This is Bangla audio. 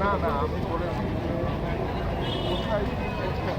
না না আমি বলেছি কোথায় কি করছেন?